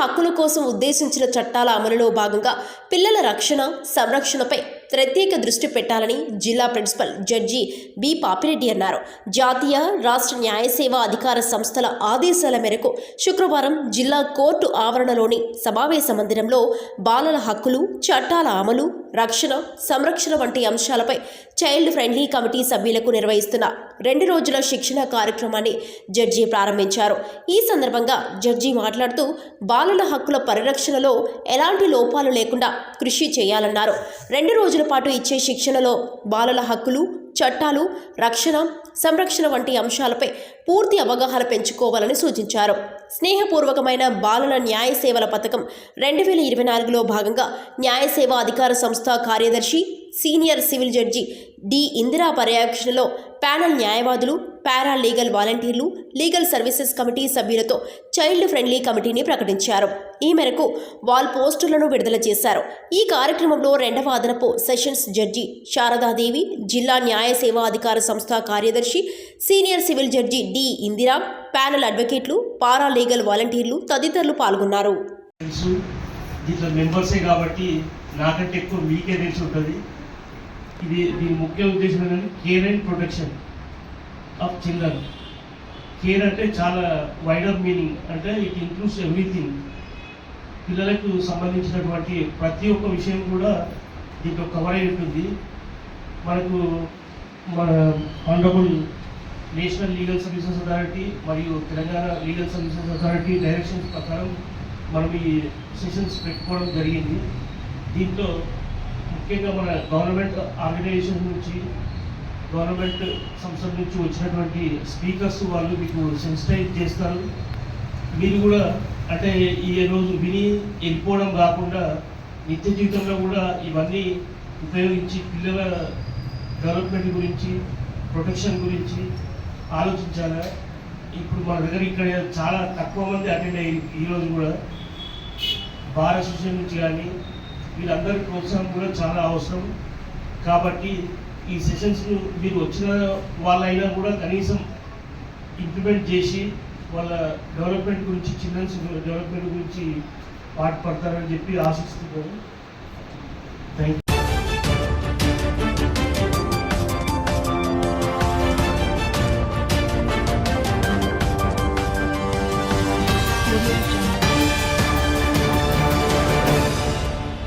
హక్కుల కోసం ఉద్దేశించిన చట్టాల అమలులో భాగంగా పిల్లల రక్షణ సంరక్షణపై ప్రత్యేక దృష్టి పెట్టాలని జిల్లా ప్రిన్సిపల్ జడ్జి బి పాపిరెడ్డి అన్నారు. జాతీయ రాష్ట్ర న్యాయసేవ అధికార సంస్థల ఆదేశాల మేరకు శుక్రవారం జిల్లా కోర్టు ఆవరణలోని సమావేశ మందిరంలో బాలల హక్కులు చట్టాల అమలు రక్షణ సంరక్షణ వంటి అంశాలపై చైల్డ్ ఫ్రెండ్లీ కమిటీ సభ్యులకు నిర్వహిస్తున్న రెండు రోజుల శిక్షణ కార్యక్రమాన్ని జడ్జి ప్రారంభించారు. ఈ సందర్భంగా జడ్జి మాట్లాడుతూ బాలల హక్కుల పరిరక్షణలో ఎలాంటి లోపాలు లేకుండా కృషి చేయాలన్నారు. రెండు రోజుల పాటు ఇచ్చే శిక్షణలో బాలల హక్కులు చట్టాలు రక్షణ సంరక్షణ వంటి అంశాలపై పూర్తి అవగాహన పెంచుకోవాలని సూచించారు. స్నేహపూర్వకమైన బాలల న్యాయ సేవల పథకం రెండు వేల ఇరవై నాలుగులో భాగంగా న్యాయ సేవ అధికార సంస్థ కార్యదర్శి senior civil judge D. Indira పర్యవేక్షణలో ప్యానల్ న్యాయవాదులు పారా లీగల్ వాలంటీర్లు లీగల్ సర్వీసెస్ కమిటీ సభ్యులతో చైల్డ్ ఫ్రెండ్లీ కమిటీని ప్రకటించారు. ఈ మేరకు వాల్ పోస్టులను విడుదల చేశారు. ఈ కార్యక్రమంలో రెండవ అదనపు సెషన్స్ జడ్జి శారదాదేవి జిల్లా న్యాయ సేవా అధికార సంస్థ కార్యదర్శి senior civil judge D Indira panel అడ్వకేట్లు పారా లీగల్ వాలంటీర్లు తదితరులు పాల్గొన్నారు. దీంట్లో మెంబర్సే కాబట్టి నాకంటే ఎక్కువ మీకే తెలిసి ఉంటుంది. ఇది దీని ముఖ్య ఉద్దేశం ఏంటంటే care and protection. Of children care అంటే చాలా వైడర్ మీనింగ్ అంటే ఇట్ ఇంక్లూడ్స్ ఎవ్రీథింగ్ పిల్లలకు సంబంధించినటువంటి ప్రతి ఒక్క విషయం కూడా దీంట్లో కవర్ అయి ఉంటుంది. మనకు మన honourable national legal services authority మరియు Telangana legal services authority directions ప్రకారం మనం ఈ సెషన్స్ పెట్టుకోవడం జరిగింది. దీంట్లో ముఖ్యంగా మన గవర్నమెంట్ ఆర్గనైజేషన్ నుంచి గవర్నమెంట్ సంస్థల నుంచి వచ్చినటువంటి స్పీకర్స్ వాళ్ళు మీకు సెన్సిటైజ్ చేస్తారు. మీరు కూడా అంటే ఈ రోజు విని వెళ్ళిపోవడం కాకుండా నిత్య జీవితంలో కూడా ఇవన్నీ ఉపయోగించి పిల్లల డెవలప్మెంట్ గురించి ప్రొటెక్షన్ గురించి ఆలోచించాలా? ఇప్పుడు మన దగ్గర ఇక్కడ చాలా తక్కువ మంది అటెండ్ అయ్యి ఈరోజు కూడా బార్ అసోసియేషన్ నుంచి కానీ వీళ్ళందరి ప్రోత్సాహం కూడా చాలా అవసరం. కాబట్టి ఈ సెషన్స్ మీరు వచ్చిన వాళ్ళైనా కూడా కనీసం ఇంప్లిమెంట్ చేసి వాళ్ళ డెవలప్మెంట్ గురించి చిల్డ్రన్స్ డెవలప్మెంట్ గురించి పాటుపడతారని చెప్పి ఆశిస్తున్నారు థ్యాంక్ యూ